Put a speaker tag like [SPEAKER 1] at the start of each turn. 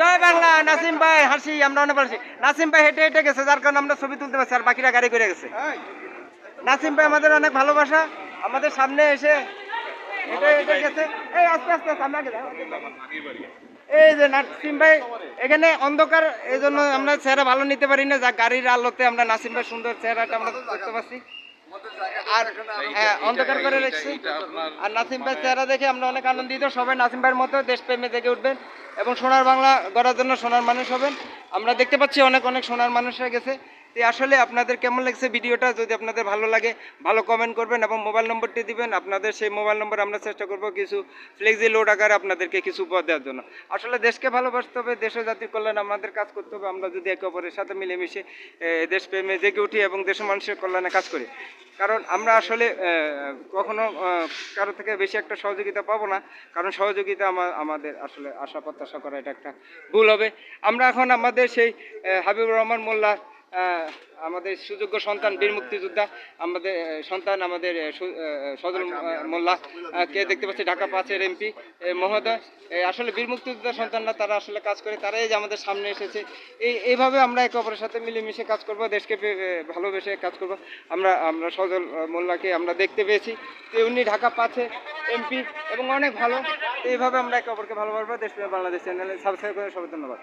[SPEAKER 1] জয় বাংলা নাসিম ভাই হাসি আমরা অনেক পারছি নাসিম ভাই হেঁটে হেঁটে গেছে যার কারণে আমরা ছবি তুলতে পারছি আর বাকিরা গাড়ি করে গেছে। নাসিম ভাই আমাদের অনেক ভালোবাসা। আমাদের সামনে এসে হেঁটে হেঁটে গেছে। এই আস্তে আস্তে সামনে আগে এই যে নাসিম ভাই এখানে অন্ধকার এই জন্য আমরা চেহারা ভালো নিতে পারি না। যা গাড়ির আলোতে আমরা নাসিম ভাই সুন্দর চেহারাটা আমরা দেখতে পাচ্ছি। আর হ্যাঁ অন্ধকার করে রেখেছি। আর নাসিম ভাই চেহারা দেখে আমরা অনেক আনন্দিত। সবাই নাসিম ভাইয়ের মতো দেশপ্রেমে জেগে উঠবেন। এবং সোনার বাংলা গড়ার জন্য সোনার মানুষ হবেন। আমরা দেখতে পাচ্ছি অনেক অনেক সোনার মানুষ হয়ে গেছে। তো আসলে আপনাদের কেমন লাগছে ভিডিওটা? যদি আপনাদের ভালো লাগে, ভালো কমেন্ট করবেন এবং মোবাইল নম্বরটি দিবেন। আপনাদের সেই মোবাইল নম্বর আমরা চেষ্টা করব কিছু ফ্লেক্সি লোড আকারে আপনাদেরকে কিছু উপহার দেওয়ার জন্য। আসলে দেশকে ভালোবাসতে হবে, দেশ জাতির কল্যাণ আমাদের কাজ করতে হবে। আমরা যদি একে অপরের সাথে মিলেমিশে দেশপ্রেমে জেগে উঠি এবং দেশের মানুষের কল্যাণে কাজ করি। কারণ আমরা আসলে কখনো কারও থেকে বেশি একটা সহযোগিতা পাবো না। কারণ সহযোগিতা আমা- আমাদের আসলে আশা প্রত্যাশা করা এটা একটা ভুল হবে। আমরা এখন আমাদের সেই হাবিবুর রহমান মোল্লা আমাদের সুযোগ্য সন্তান বীর মুক্তিযোদ্ধা, আমাদের সন্তান আমাদের সজল মোল্লা কে দেখতে পাচ্ছি? ঢাকা পাঁচের এমপি মহোদয়। আসলে বীর মুক্তিযোদ্ধা সন্তানরা, তারা আসলে কাজ করে, তারাই যে আমাদের সামনে এসেছে। এই, এইভাবে আমরা একে অপরের সাথে মিলেমিশে কাজ করব, দেশকে ভালোবেসে কাজ করব। আমরা আমরা সজল মোল্লাকে আমরা দেখতে পেয়েছি। তো উনি ঢাকা পাঁচে এমপি এবং অনেক ভালো। এইভাবে আমরা একে অপরকে ভালোবাসবো। দেশ বাংলাদেশ চ্যানেলে সাবস্ক্রাইব করে সবাই ধন্যবাদ।